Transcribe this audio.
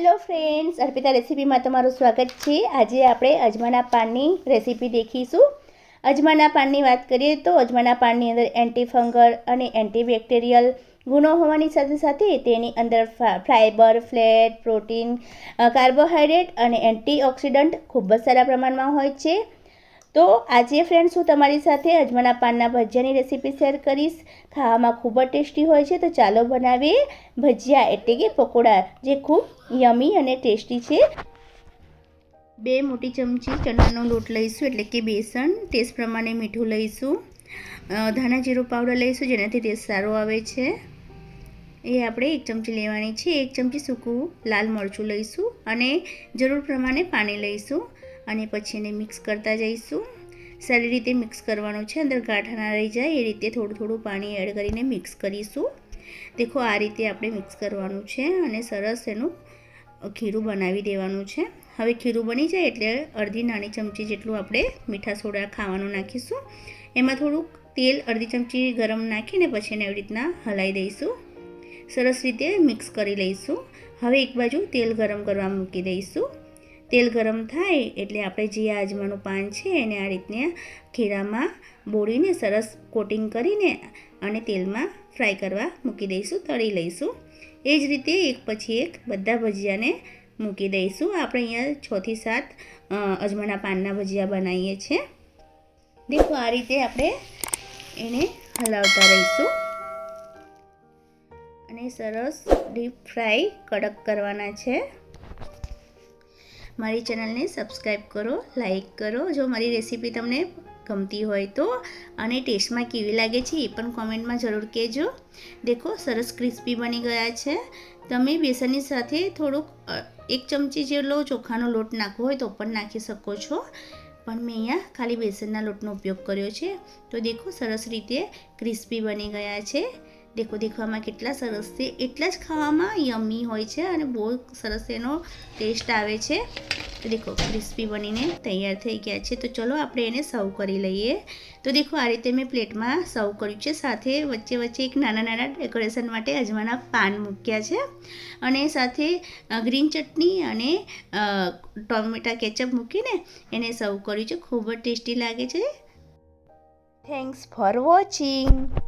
Hello friends Arpita રેસીપીમાં તમારું સ્વાગત છે. આજે આપણે અજમાના પાનની રેસીપી દેખીશું. અજમાના પાનની વાત કરીએ તો અજમાના પાનની અંદર એન્ટીફંગલ અને એન્ટીબેક્ટેરિયલ ગુણો હોવાની સાથે સાથે તેની અંદર ફાઇબર ફ્લેટ પ્રોટીન કાર્બોહાઈડ્રેટ અને એન્ટીઓક્સિડન્ટ ખૂબ જ સારા પ્રમાણમાં હોય છે. તો આજે ફ્રેન્ડ્સ હું તમારી સાથે અજમાના પાનના ભજીયાની રેસીપી શેર કરીશ. ખાવામાં ખૂબ જ ટેસ્ટી હોય છે, તો ચાલો બનાવીએ ભજીયા એટલે કે પકોડા, જે ખૂબ યમી અને ટેસ્ટી છે. બે મોટી ચમચી ચણાનો લોટ લઈશું, એટલે કે બેસન ટેસ્ટ પ્રમાણે મીઠું લઈશું. ધાણા જીરું પાવડર લઈશું, જેનાથી ટેસ્ટ સારો આવે છે. એ આપણે એક ચમચી લેવાની છે. એક ચમચી સૂકું લાલ મરચું લઈશું અને જરૂર પ્રમાણે પાણી લઈશું. અને પછી એને મિક્સ કરતા જઈશું. સારી રીતે મિક્સ કરવાનું છે, અંદર ગાંઠા ના રહી જાય, એ રીતે થોડું થોડું પાણી એડ કરીને મિક્સ કરીશું. દેખો, આ રીતે આપણે મિક્સ કરવાનું છે અને સરસ એનું ખીરું બનાવી દેવાનું છે. હવે ખીરું બની જાય એટલે અડધી નાની ચમચી જેટલું આપણે મીઠા સોડા ખાવાનું નાખીશું. એમાં થોડુંક તેલ અડધી ચમચી ગરમ નાખીને પછી એને એવી રીતના હલાવી દઈશું. સરસ રીતે મિક્સ કરી લઈશું. હવે એક બાજુ તેલ ગરમ કરવા મૂકી દઈશું. તેલ ગરમ થાય એટલે આપણે જે આ અજમાનું પાન છે એને આ રીતના ખીરામાં બોળીને સરસ કોટિંગ કરીને અને તેલમાં ફ્રાય કરવા મૂકી દઈશું, તળી લઈશું. એ જ રીતે એક પછી એક બધા ભજીયાને મૂકી દઈશું. આપણે અહીંયા છથી સાત અજમાના પાનના ભજીયા બનાવીએ છીએ દેખો આ રીતે આપણે એને હલાવતા રહીશું. અને સરસ ડીપ ફ્રાય કડક કરવાના છે. મારી ચેનલને સબસ્ક્રાઈબ કરો લાઈક કરો. જો મારી રેસીપી તમને ગમતી હોય તો અને ટેસ્ટમાં કેવી લાગે છે એ પણ કોમેન્ટમાં જરૂર કહેજો. દેખો, સરસ ક્રિસ્પી બની ગયા છે. તમે બેસનની સાથે થોડુંક એક ચમચી જેટલો ચોખાનો લોટ નાખવો હોય તો પણ નાખી શકો છો. પણ મેં અહીંયા ખાલી બેસનના લોટનો ઉપયોગ કર્યો છે. તો દેખો, સરસ રીતે ક્રિસ્પી બની ગયા છે. દેખો દેખવામાં કેટલા સરસ છે. એટલા જ ખાવામાં યમી હોય છે અને બહુ સરસ એનો ટેસ્ટ આવે છે. તો દેખો ક્રિસ્પી બનીને તૈયાર થઈ ગયા છે. તો ચલો આપણે એને સર્વ કરી લઈએ. તો દેખો આ રીતે મેં પ્લેટમાં સર્વ કર્યું છે. સાથે વચ્ચે વચ્ચે એક નાના નાના ડેકોરેશન માટે અજમાના પાન મૂક્યા છે. અને સાથે ગ્રીન ચટણી અને ટોમેટા કેચઅપ મૂકીને એને સર્વ કર્યું છે. ખૂબ જ ટેસ્ટી લાગે છે. Thanks for watching